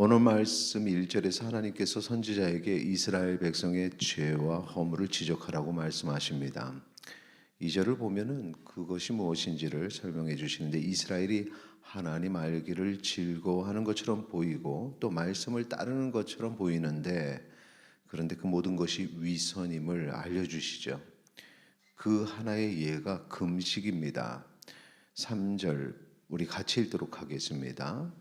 오늘 말씀 1절에서 하나님께서 선지자에게 이스라엘 백성의 죄와 허물을 지적하라고 말씀하십니다. 2절을 보면은 그것이 무엇인지를 설명해 주시는데 이스라엘이 하나님 알기를 즐거워하는 것처럼 보이고 또 말씀을 따르는 것처럼 보이는데 그런데 그 모든 것이 위선임을 알려 주시죠. 그 하나의 예가 금식입니다. 3절 우리 같이 읽도록 하겠습니다.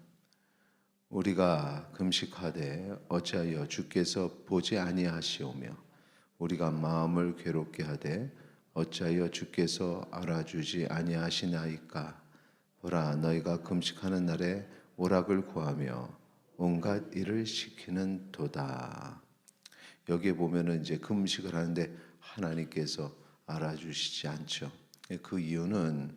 우리가 금식하되 어찌하여 주께서 보지 아니하시오며 우리가 마음을 괴롭게 하되 어찌하여 주께서 알아주지 아니하시나이까 보라 너희가 금식하는 날에 오락을 구하며 온갖 일을 시키는 도다. 여기에 보면은 이제 금식을 하는데 하나님께서 알아주시지 않죠. 그 이유는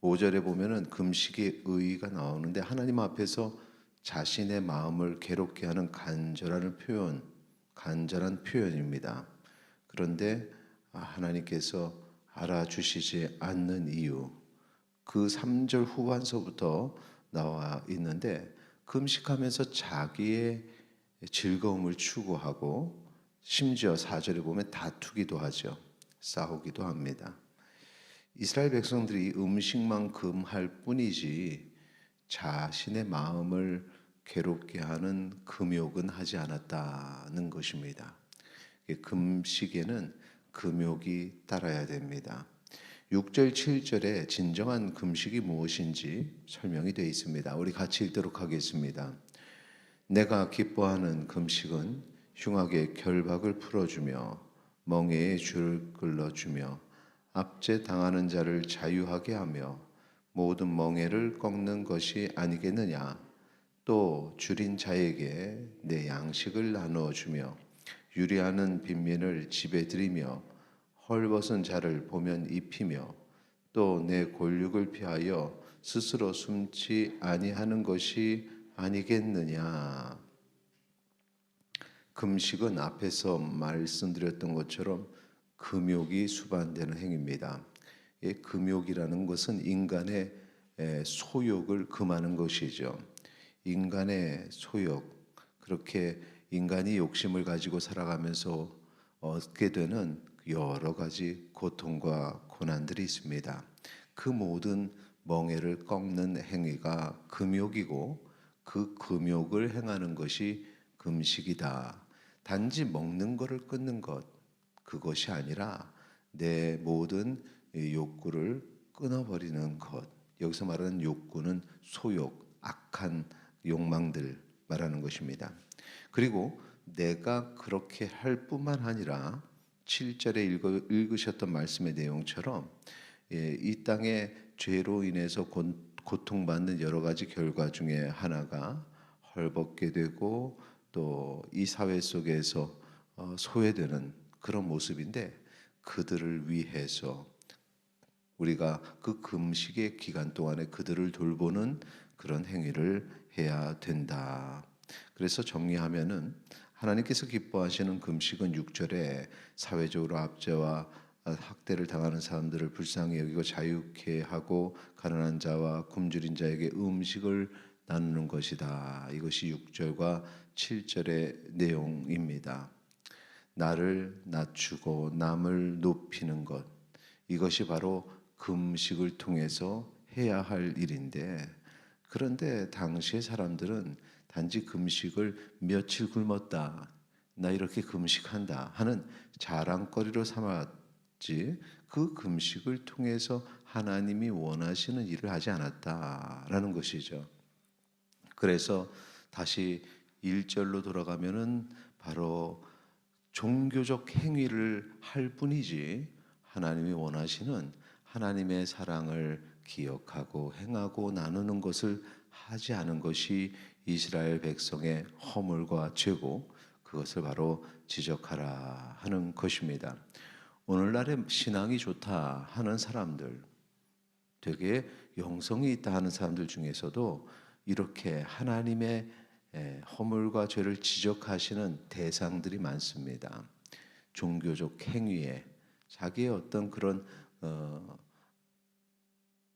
5절에 보면은 금식의 의의가 나오는데 하나님 앞에서 자신의 마음을 괴롭게 하는 간절한 표현, 간절한 표현입니다. 그런데 아, 하나님께서 알아주시지 않는 이유, 그 3절 후반서부터 나와 있는데 금식하면서 자기의 즐거움을 추구하고 심지어 4절에 보면 다투기도 하죠. 싸우기도 합니다. 이스라엘 백성들이 음식만큼 할 뿐이지 자신의 마음을 괴롭게 하는 금욕은 하지 않았다는 것입니다. 금식에는 금욕이 따라야 됩니다. 6절 7절에 진정한 금식이 무엇인지 설명이 되어 있습니다. 우리 같이 읽도록 하겠습니다. 내가 기뻐하는 금식은 흉악의 결박을 풀어주며 멍에의 줄을 끌어주며 압제 당하는 자를 자유하게 하며 모든 멍에를 꺾는 것이 아니겠느냐 또 줄인 자에게 내 양식을 나누어 주며 유리하는 빈민을 집에 들이며 헐벗은 자를 보면 입히며 또 내 골육을 피하여 스스로 숨지 아니하는 것이 아니겠느냐 금식은 앞에서 말씀드렸던 것처럼 금욕이 수반되는 행위입니다. 이 금욕이라는 것은 인간의 에, 소욕을 금하는 것이죠. 인간의 소욕 그렇게 인간이 욕심을 가지고 살아가면서 얻게 되는 여러 가지 고통과 고난들이 있습니다. 그 모든 멍에를 꺾는 행위가 금욕이고 그 금욕을 행하는 것이 금식이다. 단지 먹는 것을 끊는 것 그것이 아니라 내 모든 욕구를 끊어버리는 것. 여기서 말하는 욕구는 소욕, 악한 욕망들 말하는 것입니다. 그리고 내가 그렇게 할 뿐만 아니라 7절에 읽어, 읽으셨던 말씀의 내용처럼 예, 이 땅에 죄로 인해서 고, 고통받는 여러 가지 결과 중에 하나가 헐벗게 되고 또 이 사회 속에서 어, 소외되는 그런 모습인데 그들을 위해서 우리가 그 금식의 기간 동안에 그들을 돌보는 그런 행위를 해야 된다. 그래서 정리하면은 하나님께서 기뻐하시는 금식은 6절에 사회적으로 압제와 학대를 당하는 사람들을 불쌍히 여기고 자유케 하고 가난한 자와 굶주린 자에게 음식을 나누는 것이다. 이것이 6절과 7절의 내용입니다. 나를 낮추고 남을 높이는 것 이것이 바로 금식을 통해서 해야 할 일인데 그런데 당시의 사람들은 단지 금식을 며칠 굶었다 나 이렇게 금식한다 하는 자랑거리로 삼았지 그 금식을 통해서 하나님이 원하시는 일을 하지 않았다라는 것이죠. 그래서 다시 1절로 돌아가면은 바로 종교적 행위를 할 뿐이지 하나님이 원하시는 하나님의 사랑을 기억하고 행하고 나누는 것을 하지 않은 것이 이스라엘 백성의 허물과 죄고 그것을 바로 지적하라 하는 것입니다. 오늘날의 신앙이 좋다 하는 사람들, 되게 영성이 있다 하는 사람들 중에서도 이렇게 하나님의 허물과 죄를 지적하시는 대상들이 많습니다. 종교적 행위에 자기의 어떤 그런 어,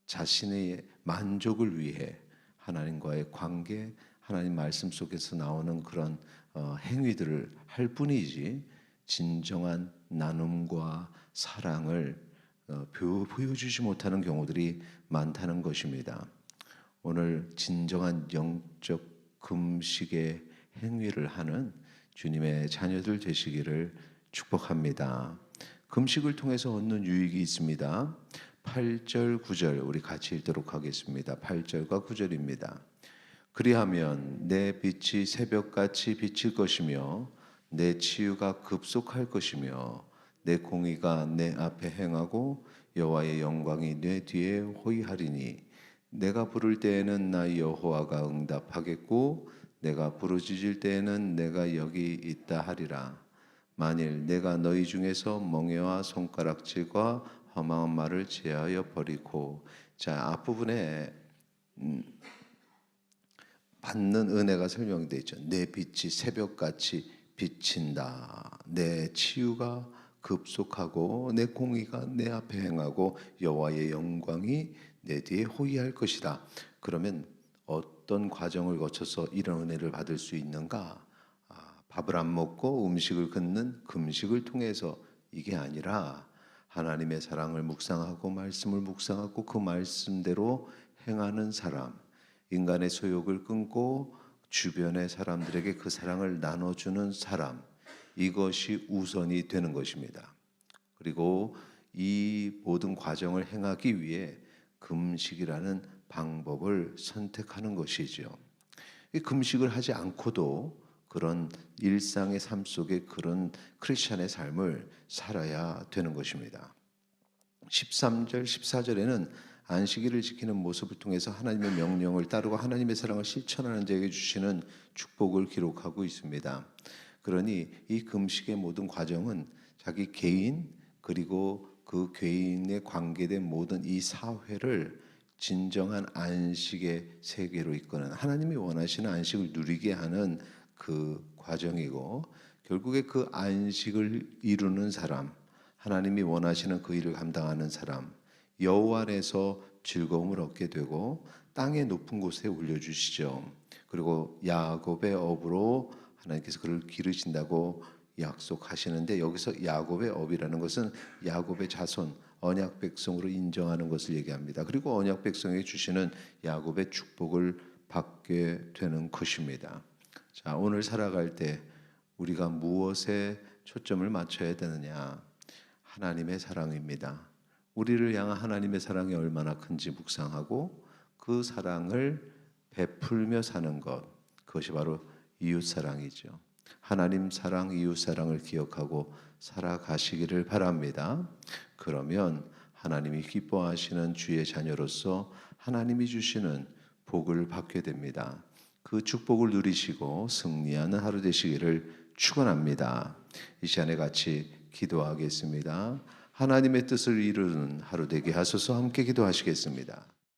자신의 만족을 위해 하나님과의 관계, 하나님 말씀 속에서 나오는 그런 어, 행위들을 할 뿐이지 진정한 나눔과 사랑을 어, 보- 보여주지 못하는 경우들이 많다는 것입니다. 오늘 진정한 영적 금식의 행위를 하는 주님의 자녀들 되시기를 축복합니다. 금식을 통해서 얻는 유익이 있습니다. 8절, 9절 우리 같이 읽도록 하겠습니다. 8절과 9절입니다. 그리하면 내 빛이 새벽같이 비칠 것이며 내 치유가 급속할 것이며 내 공의가 내 앞에 행하고 여호와의 영광이 내 뒤에 호위하리니 내가 부를 때에는 나 여호와가 응답하겠고 내가 부르짖을 때에는 내가 여기 있다 하리라 만일 내가 너희 중에서 멍에와 손가락질과 허망한 말을 제하여 버리고 자 앞부분에 받는 은혜가 설명되어 있죠. 내 빛이 새벽같이 비친다. 내 치유가 급속하고 내 공의가 내 앞에 행하고 여호와의 영광이 내 뒤에 호위할 것이다. 그러면 어떤 과정을 거쳐서 이런 은혜를 받을 수 있는가? 아, 밥을 안 먹고 음식을 긋는 금식을 통해서 이게 아니라 하나님의 사랑을 묵상하고 말씀을 묵상하고 그 말씀대로 행하는 사람, 인간의 소욕을 끊고 주변의 사람들에게 그 사랑을 나눠주는 사람, 이것이 우선이 되는 것입니다. 그리고 이 모든 과정을 행하기 위해 금식이라는 방법을 선택하는 것이죠. 이 금식을 하지 않고도 그런 일상의 삶 속에 그런 크리스천의 삶을 살아야 되는 것입니다. 13절, 14절에는 안식일을 지키는 모습을 통해서 하나님의 명령을 따르고 하나님의 사랑을 실천하는 자에게 주시는 축복을 기록하고 있습니다. 그러니 이 금식의 모든 과정은 자기 개인 그리고 그 개인에 관계된 모든 이 사회를 진정한 안식의 세계로 이끄는 하나님이 원하시는 안식을 누리게 하는 그 과정이고 결국에 그 안식을 이루는 사람 하나님이 원하시는 그 일을 감당하는 사람 여호와 안에서 즐거움을 얻게 되고 땅의 높은 곳에 올려 주시죠. 그리고 야곱의 업으로 하나님께서 그를 기르신다고 약속하시는데 여기서 야곱의 업이라는 것은 야곱의 자손 언약 백성으로 인정하는 것을 얘기합니다. 그리고 언약 백성에게 주시는 야곱의 축복을 받게 되는 것입니다. 자, 오늘 살아갈 때 우리가 무엇에 초점을 맞춰야 되느냐? 하나님의 사랑입니다. 우리를 향한 하나님의 사랑이 얼마나 큰지 묵상하고 그 사랑을 베풀며 사는 것 그것이 바로 이웃 사랑이죠. 하나님 사랑, 이웃 사랑을 기억하고 살아가시기를 바랍니다. 그러면 하나님이 기뻐하시는 주의 자녀로서 하나님이 주시는 복을 받게 됩니다. 그 축복을 누리시고 승리하는 하루 되시기를 축원합니다. 이 시간에 같이 기도하겠습니다. 하나님의 뜻을 이루는 하루 되게 하소서 함께 기도하시겠습니다.